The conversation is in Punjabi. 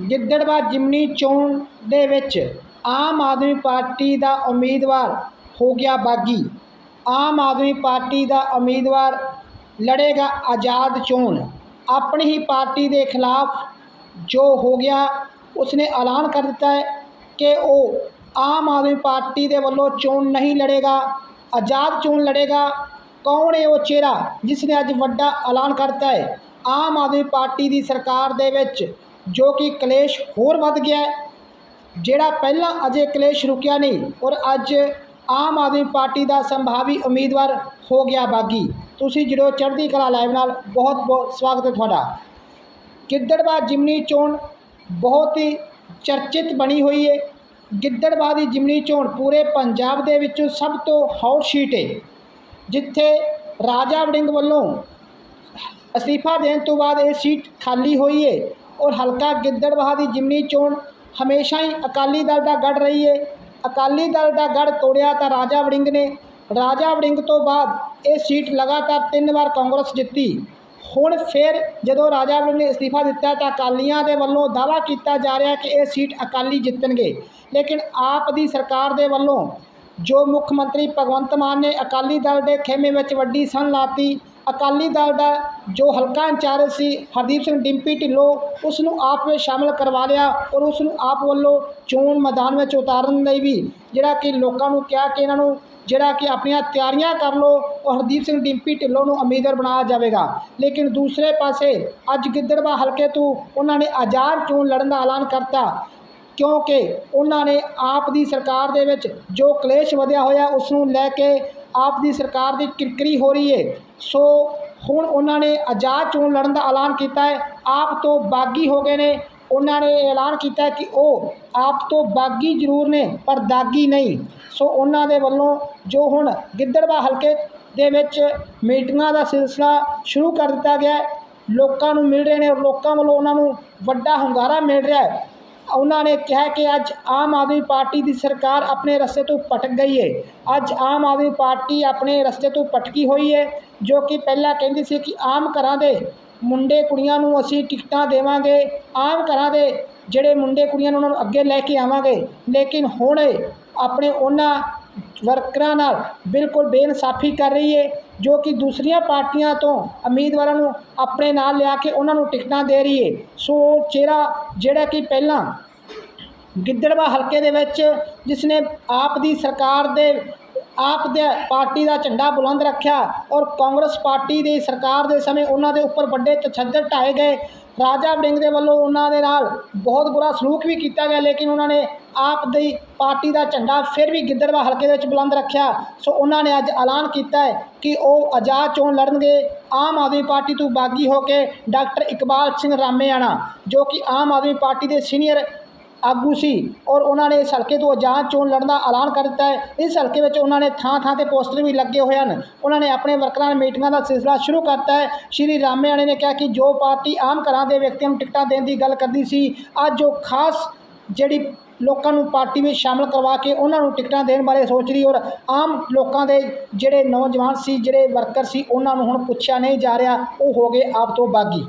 ਗਿੱਦੜਵਾ ਜਿਮਨੀ ਚੋਣ ਦੇ ਵਿੱਚ ਆਮ ਆਦਮੀ ਪਾਰਟੀ ਦਾ ਉਮੀਦਵਾਰ ਹੋ ਗਿਆ ਬਾਗੀ। ਆਮ ਆਦਮੀ ਪਾਰਟੀ ਦਾ ਉਮੀਦਵਾਰ ਲੜੇਗਾ ਆਜ਼ਾਦ ਚੋਣ। ਆਪਣੀ ਹੀ ਪਾਰਟੀ ਦੇ ਖਿਲਾਫ ਜੋ ਹੋ ਗਿਆ, ਉਸਨੇ ਐਲਾਨ ਕਰ ਦਿੱਤਾ ਹੈ ਕਿ ਉਹ ਆਮ ਆਦਮੀ ਪਾਰਟੀ ਦੇ ਵੱਲੋਂ ਚੋਣ ਨਹੀਂ ਲੜੇਗਾ, ਆਜ਼ਾਦ ਚੋਣ ਲੜੇਗਾ। ਕੌਣ ਹੈ ਉਹ ਚਿਹਰਾ ਜਿਸ ਨੇ ਅੱਜ ਵੱਡਾ ਐਲਾਨ ਕਰਤਾ ਹੈ? ਆਮ ਆਦਮੀ ਪਾਰਟੀ ਦੀ ਸਰਕਾਰ ਦੇ ਵਿੱਚ ਜੋ ਕਿ ਕਲੇਸ਼ ਹੋਰ ਵੱਧ ਗਿਆ ਜਿਹੜਾ ਪਹਿਲਾਂ ਅਜੇ ਕਲੇਸ਼ ਰੁਕਿਆ ਨਹੀਂ ਔਰ ਅੱਜ ਆਮ ਆਦਮੀ ਪਾਰਟੀ ਦਾ ਸੰਭਾਵੀ ਉਮੀਦਵਾਰ ਹੋ ਗਿਆ ਬਾਗੀ। ਤੁਸੀਂ ਜੁੜੋ ਚੜ੍ਹਦੀ ਕਲਾ ਲਾਈਵ ਨਾਲ ਬਹੁਤ ਬਹੁਤ ਸਵਾਗਤ ਹੈ ਤੁਹਾਡਾ। ਗਿੱਦੜਵਾ ਜਿਮਨੀ ਚੋਣ ਬਹੁਤ ਹੀ ਚਰਚਿਤ ਬਣੀ ਹੋਈ ਹੈ ਗਿੱਦੜਵਾ ਦੀ ਜਿਮਨੀ ਚੋਣ ਪੂਰੇ ਪੰਜਾਬ ਦੇ ਵਿੱਚੋਂ ਸਭ ਤੋਂ ਹੌਟ ਸ਼ੀਟ ਹੈ ਜਿੱਥੇ ਰਾਜਾ ਵੜਿੰਗ ਵੱਲੋਂ ਅਸਤੀਫਾ ਦੇਣ ਤੋਂ ਬਾਅਦ ਇਹ ਸੀਟ ਖਾਲੀ ਹੋਈ ਹੈ ਔਰ ਹਲਕਾ ਗਿੱਦੜਬਾਹਾ ਦੀ ਜਿਮਨੀ ਚੋਣ ਹਮੇਸ਼ਾ ਹੀ ਅਕਾਲੀ ਦਲ ਦਾ ਗੜ ਰਹੀ ਹੈ ਅਕਾਲੀ ਦਲ ਦਾ ਗੜ ਤੋੜਿਆ ਤਾਂ ਰਾਜਾ ਵੜਿੰਗ ਨੇ। ਰਾਜਾ ਵੜਿੰਗ ਤੋਂ ਬਾਅਦ ਇਹ ਸੀਟ ਲਗਾਤਾਰ ਤਿੰਨ ਵਾਰ ਕਾਂਗਰਸ ਜਿੱਤੀ। ਹੁਣ ਫਿਰ ਜਦੋਂ ਰਾਜਾ ਵੜਿੰਗ ਨੇ ਅਸਤੀਫਾ ਦਿੱਤਾ ਤਾਂ ਅਕਾਲੀਆਂ ਦੇ ਵੱਲੋਂ ਦਾਅਵਾ ਕੀਤਾ ਜਾ ਰਿਹਾ ਕਿ ਇਹ ਸੀਟ ਅਕਾਲੀ ਜਿੱਤਣਗੇ। ਲੇਕਿਨ ਆਪ ਦੀ ਸਰਕਾਰ ਦੇ ਵੱਲੋਂ ਜੋ ਮੁੱਖ ਮੰਤਰੀ ਭਗਵੰਤ ਮਾਨ ਨੇ ਅਕਾਲੀ ਦਲ ਦੇ ਖੇਮੇ ਵਿੱਚ ਵੱਡੀ ਸਨ ਲਾਤੀ ਅਕਾਲੀ ਦਲ ਦਾ ਜੋ ਹਲਕਾ ਇੰਚਾਰਜ ਸੀ, ਹਰਦੀਪ ਸਿੰਘ ਡਿੰਪੀ ਢਿੱਲੋਂ ਉਸ ਨੂੰ ਆਪ ਵਿੱਚ ਸ਼ਾਮਲ ਕਰਵਾ ਲਿਆ ਔਰ ਉਸ ਨੂੰ ਆਪ ਵੱਲੋਂ ਚੋਣ ਮੈਦਾਨ ਵਿੱਚ ਉਤਾਰਨ ਲਈ ਵੀ ਜਿਹੜਾ ਕਿ ਲੋਕਾਂ ਨੂੰ ਕਿਹਾ ਕਿ ਇਹਨਾਂ ਨੂੰ ਜਿਹੜਾ ਕਿ ਆਪਣੀਆਂ ਤਿਆਰੀਆਂ ਕਰ ਲਓ, ਉਹ ਹਰਦੀਪ ਸਿੰਘ ਡਿੰਪੀ ਢਿੱਲੋਂ ਨੂੰ ਉਮੀਦਵਾਰ ਬਣਾਇਆ ਜਾਵੇਗਾ। ਲੇਕਿਨ ਦੂਸਰੇ ਪਾਸੇ ਅੱਜ ਗਿੱਦੜਵਾ ਹਲਕੇ ਤੋਂ ਉਹਨਾਂ ਨੇ ਆਜ਼ਾਦ ਚੋਣ ਲੜਨ ਦਾ ਐਲਾਨ ਕਰਤਾ, ਕਿਉਂਕਿ ਉਹਨਾਂ ਨੇ ਆਪ ਦੀ ਸਰਕਾਰ ਦੇ ਵਿੱਚ ਜੋ ਕਲੇਸ਼ ਵਧਿਆ ਹੋਇਆ ਉਸ ਨੂੰ ਲੈ ਕੇ ਆਪ ਦੀ ਸਰਕਾਰ ਦੀ ਕਿਰਕਰੀ ਹੋ ਰਹੀ ਹੈ। ਸੋ ਹੁਣ ਉਹਨਾਂ ਨੇ ਆਜ਼ਾਦ ਚੋਣ ਲੜਨ ਦਾ ਐਲਾਨ ਕੀਤਾ ਹੈ। ਆਪ ਤੋਂ ਬਾਗੀ ਹੋ ਗਏ ਨੇ। ਉਹਨਾਂ ਨੇ ਐਲਾਨ ਕੀਤਾ ਕਿ ਉਹ ਆਪ ਤੋਂ ਬਾਗੀ ਜ਼ਰੂਰ ਨੇ, ਪਰ ਦਾਗੀ ਨਹੀਂ। ਸੋ ਉਹਨਾਂ ਦੇ ਵੱਲੋਂ ਜੋ ਹੁਣ ਗਿੱਦੜਵਾ ਹਲਕੇ ਦੇ ਵਿੱਚ ਮੀਟਿੰਗਾਂ ਦਾ ਸਿਲਸਿਲਾ ਸ਼ੁਰੂ ਕਰ ਦਿੱਤਾ ਗਿਆ ਲੋਕਾਂ ਨੂੰ ਮਿਲ ਰਹੇ ਨੇ ਔਰ ਲੋਕਾਂ ਵੱਲੋਂ ਉਹਨਾਂ ਨੂੰ ਵੱਡਾ ਹੁੰਗਾਰਾ ਮਿਲ ਰਿਹਾ ਹੈ। ਉਹਨਾਂ ਨੇ ਕਿਹਾ ਕਿ ਅੱਜ ਆਮ ਆਦਮੀ ਪਾਰਟੀ ਦੀ ਸਰਕਾਰ ਆਪਣੇ ਰਸਤੇ ਤੋਂ ਭਟਕ ਗਈ ਹੈ ਅੱਜ ਆਮ ਆਦਮੀ ਪਾਰਟੀ ਆਪਣੇ ਰਸਤੇ ਤੋਂ ਭਟਕੀ ਹੋਈ ਹੈ ਜੋ ਕਿ ਪਹਿਲਾਂ ਕਹਿੰਦੀ ਸੀ ਕਿ ਆਮ ਘਰਾਂ ਦੇ ਮੁੰਡੇ ਕੁੜੀਆਂ ਨੂੰ ਅਸੀਂ ਟਿਕਟਾਂ ਦੇਵਾਂਗੇ, ਆਮ ਘਰਾਂ ਦੇ ਜਿਹੜੇ ਮੁੰਡੇ ਕੁੜੀਆਂ ਨੂੰ ਉਹਨਾਂ ਨੂੰ ਅੱਗੇ ਲੈ ਕੇ ਆਵਾਂਗੇ। ਲੇਕਿਨ ਹੁਣ ਆਪਣੇ ਉਹਨਾਂ ਵਰਕਰਾਂ ਨਾਲ ਬਿਲਕੁਲ ਬੇਇਨਸਾਫੀ ਕਰ ਰਹੀ ਹੈ ਜੋ ਕਿ ਦੂਸਰੀਆਂ ਪਾਰਟੀਆਂ ਤੋਂ ਉਮੀਦਵਾਰਾਂ ਨੂੰ ਆਪਣੇ ਨਾਲ ਲਿਆ ਕੇ ਉਹਨਾਂ ਨੂੰ ਟਿਕਟਾਂ ਦੇ ਰਹੀ ਹੈ ਸੋ ਉਹ ਚਿਹਰਾ ਜਿਹੜਾ ਕਿ ਪਹਿਲਾਂ ਗਿੱਦੜਵਾ ਹਲਕੇ ਦੇ ਵਿੱਚ, ਜਿਸ ਨੇ ਆਪ ਦੀ ਸਰਕਾਰ ਦੇ ਆਪ ਦੇ ਪਾਰਟੀ ਦਾ ਝੰਡਾ ਬੁਲੰਦ ਰੱਖਿਆ ਔਰ ਕਾਂਗਰਸ ਪਾਰਟੀ ਦੀ ਸਰਕਾਰ ਦੇ ਸਮੇਂ ਉਹਨਾਂ ਦੇ ਉੱਪਰ ਵੱਡੇ ਤਸ਼ੱਦਦ ਢਾਏ ਗਏ। ਰਾਜਾ ਵੜਿੰਗ ਦੇ ਵੱਲੋਂ ਉਹਨਾਂ ਦੇ ਨਾਲ ਬਹੁਤ ਬੁਰਾ ਸਲੂਕ ਵੀ ਕੀਤਾ ਗਿਆ, ਲੇਕਿਨ ਉਹਨਾਂ ਨੇ ਆਪ ਦੀ ਪਾਰਟੀ ਦਾ ਝੰਡਾ ਫਿਰ ਵੀ ਗਿੱਦੜਵਾ ਹਲਕੇ ਦੇ ਵਿੱਚ ਬੁਲੰਦ ਰੱਖਿਆ। ਸੋ ਉਹਨਾਂ ਨੇ ਅੱਜ ਐਲਾਨ ਕੀਤਾ ਹੈ ਕਿ ਉਹ ਆਜ਼ਾਦ ਚੋਣ ਲੜਨਗੇ। ਆਮ ਆਦਮੀ ਪਾਰਟੀ ਤੋਂ ਬਾਗੀ ਹੋ ਕੇ ਡਾਕਟਰ ਇਕਬਾਲ ਸਿੰਘ ਰਾਮੇਆਣਾ, ਜੋ ਕਿ ਆਮ ਆਦਮੀ ਪਾਰਟੀ ਦੇ ਸੀਨੀਅਰ ਆਗੂ ਸੀ ਔਰ ਉਹਨਾਂ ਨੇ ਇਸ ਹਲਕੇ ਤੋਂ ਆਜ਼ਾਦ ਚੋਣ ਲੜਨ ਦਾ ਐਲਾਨ ਕਰ ਦਿੱਤਾ ਹੈ। ਇਸ ਹਲਕੇ ਵਿੱਚ ਉਹਨਾਂ ਨੇ ਥਾਂ ਥਾਂ ਤੇ ਪੋਸਟਰ ਵੀ ਲੱਗੇ ਹੋਏ ਹਨ। ਉਹਨਾਂ ਨੇ ਆਪਣੇ ਵਰਕਰਾਂ ਨਾਲ ਮੀਟਿੰਗਾਂ ਦਾ ਸਿਲਸਿਲਾ ਸ਼ੁਰੂ ਕਰਤਾ ਹੈ। ਸ਼੍ਰੀ ਰਾਮੇਆਣੇ ਨੇ ਕਿਹਾ ਕਿ ਜੋ ਪਾਰਟੀ ਆਮ ਘਰਾਂ ਦੇ ਵਿਅਕਤੀਆਂ ਨੂੰ ਟਿਕਟਾਂ ਦੇਣ ਦੀ ਗੱਲ ਕਰਦੀ ਸੀ, ਅੱਜ ਉਹ ਖਾਸ ਜਿਹੜੀ ਲੋਕਾਂ ਨੂੰ ਪਾਰਟੀ ਵਿੱਚ ਸ਼ਾਮਲ ਕਰਵਾ ਕੇ ਉਹਨਾਂ ਨੂੰ ਟਿਕਟਾਂ ਦੇਣ ਬਾਰੇ ਸੋਚ ਰਹੀ ਔਰ ਆਮ ਲੋਕਾਂ ਦੇ ਜਿਹੜੇ ਨੌਜਵਾਨ ਸੀ, ਜਿਹੜੇ ਵਰਕਰ ਸੀ, ਉਹਨਾਂ ਨੂੰ ਹੁਣ ਪੁੱਛਿਆ ਨਹੀਂ ਜਾ ਰਿਹਾ, ਉਹ ਹੋ ਗਏ ਆਪ ਤੋਂ ਬਾਗੀ।